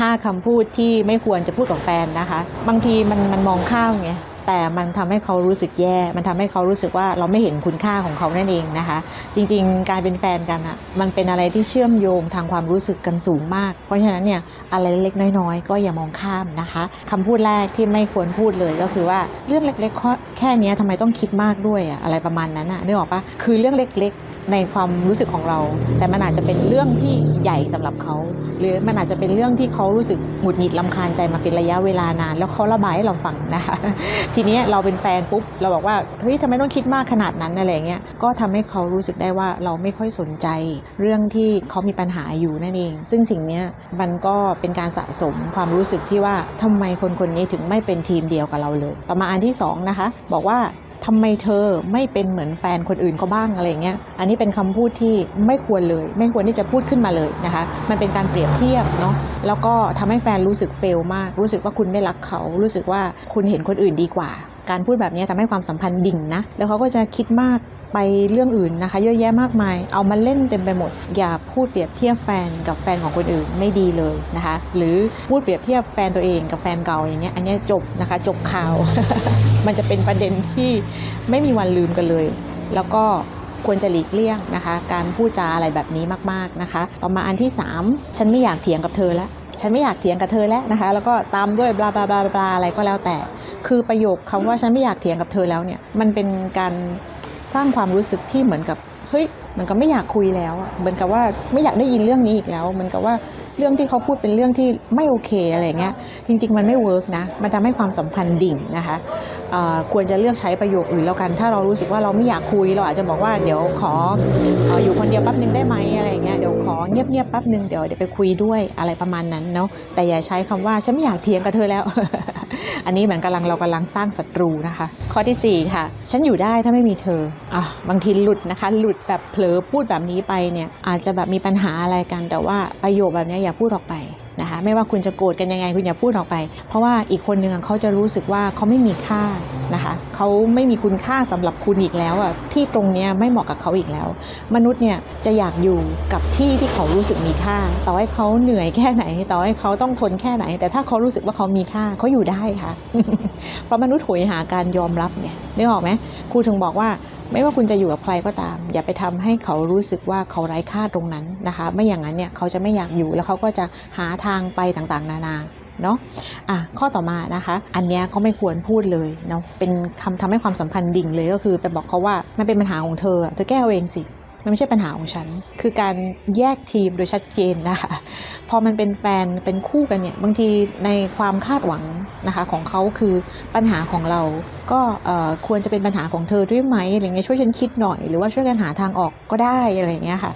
5คำพูดที่ไม่ควรจะพูดกับแฟนนะคะ บางทีมันมันมองข้ามไงแต่มันทำให้เขารู้สึกแย่ มันทำให้เขารู้สึกว่าเราไม่เห็นคุณค่าของเขานั่นเองนะคะ จริงๆ การเป็นแฟนกันอะมันเป็นอะไรที่เชื่อมโยงทางความรู้สึกกันสูงมาก เพราะฉะนั้นเนี่ยอะไรเล็กๆน้อยๆ ก็อย่ามองข้ามนะคะคำพูดแรกที่ไม่ควรพูดเลยก็คือว่าเรื่องเล็กๆ แค่เนี้ยทำไมต้องคิดมากด้วยอะอะไรประมาณนั้นอะนึกออกปะคือเรื่องเล็กๆ ในความรู้สึกของเรา แต่มันอาจจะเป็นเรื่องที่ใหญ่สำหรับเขา หรือมันอาจจะเป็นเรื่องที่เขารู้สึกหงุดหงิดลำคาญใจมาเป็นระยะเวลานาน แล้วเขาระบายให้เราฟังนะคะ ทีนี้เราเป็นแฟนปุ๊บเราบอกว่าเฮ้ยทำไมต้องคิดมากขนาดนั้นอะไรเงี้ยก็ทำให้เขารู้สึกได้ว่าเราไม่ค่อยสนใจ เรื่องที่เขามีปัญหาอยู่นั่นเอง ซึ่งสิ่งนี้มันก็เป็นการสะสมความรู้สึกที่ว่าทำไมคนคนนี้ถึงไม่เป็นทีมเดียวกับเราเลย ต่อมาอันที่สองนะคะบอกว่า ทำไมเธอไม่เป็นเหมือนแฟนคนอื่นเขาบ้างอะไรเงี้ย อันนี้เป็นคำพูดที่ไม่ควรเลย ไม่ควรที่จะพูดขึ้นมาเลยนะคะ มันเป็นการเปรียบเทียบเนาะ แล้วก็ทำให้แฟนรู้สึกเฟลมาก รู้สึกว่าคุณไม่รักเขา รู้สึกว่าคุณเห็นคนอื่นดีกว่า การพูดแบบนี้ทำให้ความสัมพันธ์ดิ่งนะ แล้วเขาก็จะคิดมาก ไปเรื่องอื่นนะคะ เยอะแยะมากมาย เอามาเล่นเต็มไปหมด อย่าพูดเปรียบเทียบแฟนกับแฟนของคนอื่นไม่ดีเลยนะคะ หรือพูดเปรียบเทียบแฟนตัวเองกับแฟนเก่าอย่างเงี้ยอันนี้จบนะคะ จบข่าว มันจะเป็นประเด็นที่ไม่มีวันลืมกันเลย แล้วก็ควรจะหลีกเลี่ยงนะคะ การพูดจาอะไรแบบนี้มากๆนะคะ ต่อมาอันที่ 3 ฉันไม่อยากเถียงกับเธอแล้วฉันไม่อยากเถียงกับเธอแล้วนะคะ แล้วก็ตามด้วยบลาบลาบลาบลาอะไรก็แล้วแต่ คือประโยคคำว่าฉันไม่อยากเถียงกับเธอแล้วเนี่ย มันเป็นการ สร้างความรู้สึกที่เหมือนกับเฮ้ย มือนกับไม่อยากคุยแล้วอะเหมือนกับว่าไม่อยากได้ยินเรื่องนี้อีกแล้วเหมือนกับว่าเรื่องที่เขาพูดเป็นเรื่องที่ไม่โอเคอะไรเงี้ยจริง ๆ มันไม่เวิร์กนะมันทำให้ความสัมพันธ์ดิ่งนะคะควรจะเลือกใช้ประโยคอื่นแล้วกัน ถ้าเรารู้สึกว่าเราไม่อยากคุยเราอาจจะบอกว่าเดี๋ยวขออยู่คนเดียวแป๊บนึงได้ไหมอะไรเงี้ยเดี๋ยวขอเงียบๆแป๊บนึงเดี๋ยวเดี๋ยวไปคุยด้วยอะไรประมาณนั้นเนาะแต่อย่าใช้คำว่าฉันไม่อยากเถียงกับเธอแล้ว อันนี้เหมือนกำลังเรากำลังสร้างศัตรูนะคะ ข้อทีสี่ 4 ค่ะ ฉันอยู่ได้ถ้าไม่มีเธออะบางทีหลุดนะคะ หลุดแบบเผลอพูดแบบนี้ไปเนี่ยอาจจะแบบมีปัญหาอะไรกัน แต่ว่าประโยคแบบนี้อย่าพูดออกไปนะคะไม่ว่าคุณจะโกรธกันยังไงคุณอย่าพูดออกไป เพราะว่าอีกคนนึงเขาจะรู้สึกว่าเขาไม่มีค่า นะคะเขาไม่มีคุณค่าสำหรับคุณอีกแล้วอะที่ตรงเนี้ยไม่เหมาะกับเขาอีกแล้ว มนุษย์เนี่ยจะอยากอยู่กับที่ที่เขารู้สึกมีค่า ต่อให้เขาเหนื่อยแค่ไหน ต่อให้เขาต้องทนแค่ไหน แต่ถ้าเขารู้สึกว่าเขามีค่าเขาอยู่ได้ค่ะ เพราะมนุษย์โหยหาการยอมรับไงนึกออกไหมครูถึงบอกว่าไม่ว่าคุณจะอยู่กับใครก็ตาม อย่าไปทำให้เขารู้สึกว่าเขาไร้ค่าตรงนั้นนะคะ ไม่อย่างนั้นเนี่ยเขาจะไม่อยากอยู่แล้วเขาก็จะหาทางไปต่างๆ นานา เนาะอะข้อต่อมานะคะ อันเนี้ยก็ไม่ควรพูดเลยเนาะเป็นคำทำให้ความสัมพันธ์ดิ่งเลยก็คือไปบอกเขาว่ามันเป็นปัญหาของเธอเธอแก้เอาเองสิมันไม่ใช่ปัญหาของฉัน คือการแยกทีมโดยชัดเจนนะคะ พอมันเป็นแฟน เป็นคู่กันเนี่ย บางทีในความคาดหวังนะคะของเขาคือปัญหาของเรา ก็ควรจะเป็นปัญหาของเธอด้วยไหมอะไรเงี้ย ช่วยฉันคิดหน่อย หรือว่าช่วยกันหาทางออกก็ได้อะไรเงี้ยค่ะ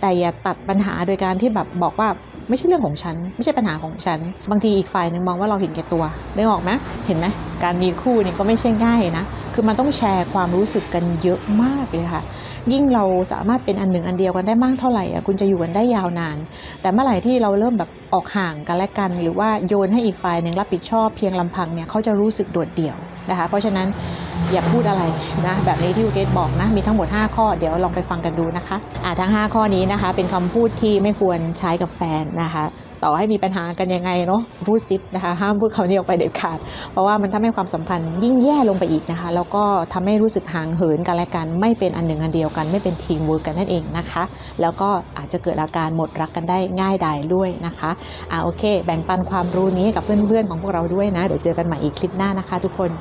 แต่อย่าตัดปัญหาโดยการที่แบบบอกว่า ไม่ใช่เรื่องของฉัน ไม่ใช่ปัญหาของฉัน บางทีอีกฝ่ายหนึ่งมองว่าเราเห็นแก่ตัวได้ออกไหมเห็นไหมการมีคู่นี่ก็ไม่ใช่ง่ายนะ คือมันต้องแชร์ความรู้สึกกันเยอะมากเลยค่ะ ยิ่งเราสามารถเป็นอันหนึ่งอันเดียวกันได้มากเท่าไหร่คุณจะอยู่กันได้ยาวนาน แต่เมื่อไหร่ที่เราเริ่มแบบออกห่างกันและกัน หรือว่าโยนให้อีกฝ่ายหนึ่งรับผิดชอบเพียงลำพังเนี่ยเขาจะรู้สึกโดดเดี่ยว นะคะ เพราะฉะนั้นอย่าพูดอะไรนะแบบนี้ที่คุณเกดบอกนะมีทั้งหมด 5 ข้อเดี๋ยวลองไปฟังกันดูนะคะอ่าทั้ง 5 ข้อนี้นะคะ เป็นคำพูดที่ไม่ควรใช้กับแฟนนะคะ ต่อให้มีปัญหากันยังไงเนาะพูดซิปนะคะ ห้ามพูดคำนี้ออกไปเด็ดขาด เพราะว่ามันทำให้ความสัมพันธ์ยิ่งแย่ลงไปอีกนะคะ แล้วก็ทำให้รู้สึกห่างเหินกันและกัน ไม่เป็นอันหนึ่งอันเดียวกัน ไม่เป็นทีมเวิร์กกันนั่นเองนะคะ แล้วก็อาจจะเกิดอาการหมดรักกันได้ง่ายดายด้วยนะคะอ่าโอเค แบ่งปันความรู้นี้กับเพื่อนๆของพวกเราด้วยนะ เดี๋ยวเจอกันใหม่อีกคลิปหน้านะคะ ทุกคน